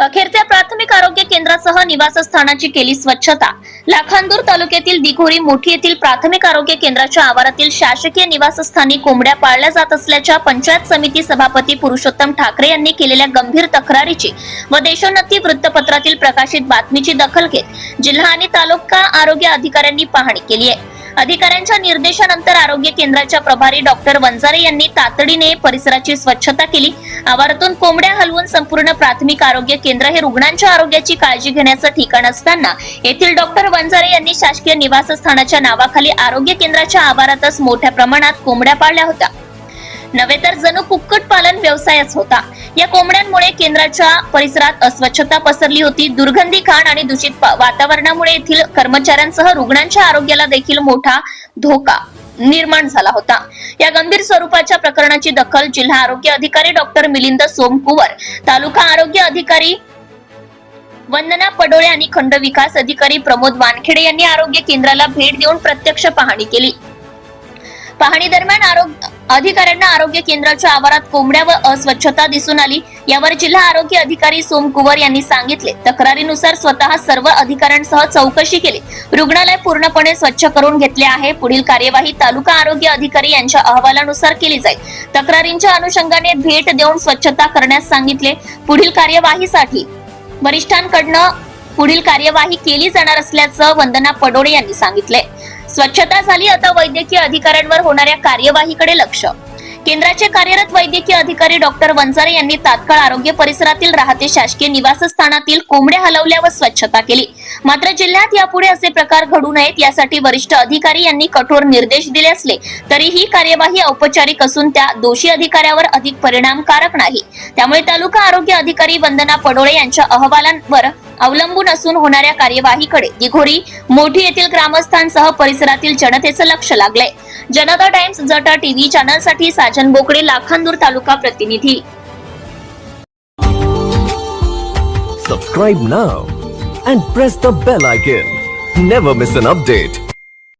अखेरच्या प्राथमिक आरोग्य केंद्रासह निवासस्थानाची केली स्वच्छता. लाखांदूर तालुक्यातील दिघोरी मोठी येथील प्राथमिक आरोग्य केंद्राच्या आवारातील शासकीय निवासस्थानी कोंबड्या पाळल्या जात असल्याच्या पंचायत समिती सभापती पुरुषोत्तम ठाकरे यांनी केलेल्या गंभीर तक्रारीची व देशोन्नती वृत्तपत्रातील प्रकाशित बातमीची दखल घेत जिल्हा आणि तालुका आरोग्य अधिकाऱ्यांनी पाहणी केली आहे. अधिकाऱ्यांच्या निर्देशानंतर आरोग्य केंद्राच्या प्रभारी डॉक्टर वंजारे यांनी तातडीने परिसराची स्वच्छता केली. आवारातून कोंबड्या हलवून संपूर्ण प्राथमिक आरोग्य केंद्र हे रुग्णांच्या आरोग्याची काळजी घेण्याचं ठिकाण असताना येथील डॉक्टर वंजारे यांनी शासकीय निवासस्थानाच्या नावाखाली आरोग्य केंद्राच्या आवारातच मोठ्या प्रमाणात कोंबड्या पाळल्या होत्या. नव्हे तर जणू कुक्कुट पालन व्यवसायच होता. या कोंबड्यांमुळे केंद्राच्या परिसरात अस्वच्छता पसरली होती. दुर्गंधी खाण आणि दूषित वातावरणामुळे येथील कर्मचाऱ्यांसह रुग्णांच्या आरोग्याला देखील मोठा धोका निर्माण झाला होता. या गंभीर स्वरूपाच्या प्रकरणाची दखल जिल्हा आरोग्य अधिकारी डॉक्टर मिलिंद सोमकुवर तालुका आरोग्य अधिकारी वंदना पडोळे आणि खंड विकास अधिकारी प्रमोद वानखेडे यांनी आरोग्य केंद्राला भेट देऊन प्रत्यक्ष पाहणी केली. पाहणी दरम्यान आरोग्य अधिकाऱ्यांना आरोग्य केंद्राच्या आवारात कोंबड्या व अस्वच्छता दिसून आली. यावर जिल्हा आरोग्य अधिकारी सोम कुवर यांनी सांगितले. तक्रारीनुसार स्वतः सर्व अधिकाऱ्यांसह चौकशी केली. रुग्णालय पूर्णपणे स्वच्छ करून घेतले आहे. पुढील कार्यवाही तालुका आरोग्य अधिकारी यांच्या अहवालानुसार केली जाईल. तक्रारींच्या अनुषंगाने भेट देऊन स्वच्छता करण्यास सांगितले. पुढील कार्यवाहीसाठी वरिष्ठांकडनं पुढील कार्यवाही केली जाणार असल्याचं वंदना पडोळे यांनी सांगितले. स्वच्छता झाली आता वैद्यकीय अधिकाऱ्यांवर होणाऱ्या कार्यवाहीकडे लक्ष. केंद्राचे कार्यरत वैद्यकीय अधिकारी डॉक्टर वंजारे यांनी तात्काळ आरोग्य परिसरातील राहते शासकीय निवासस्थानातील कोंबड्या हलवल्या व स्वच्छता केली. मात्र जिल्ह्यात यापुढे असे प्रकार घडू नयेत यासाठी वरिष्ठ अधिकारी यांनी कठोर निर्देश दिले असले तरी ही कार्यवाही औपचारिक असून त्या दोषी अधिकाऱ्यावर अधिक परिणामकारक नाही. त्यामुळे तालुका आरोग्य अधिकारी वंदना पडोळे यांच्या अहवालांवर अवलंबून असून होणाऱ्या कार्यवाहीकडे दिघोरी मोठी येथील ग्रामस्थांसह परिसरातील जनतेचं लक्ष लागलंय जनता टाइम्स जटा टीव्ही चॅनलसाठी साजन बोकडे लाखांदूर तालुका प्रतिनिधी Subscribe now and press the bell icon. Never miss an update.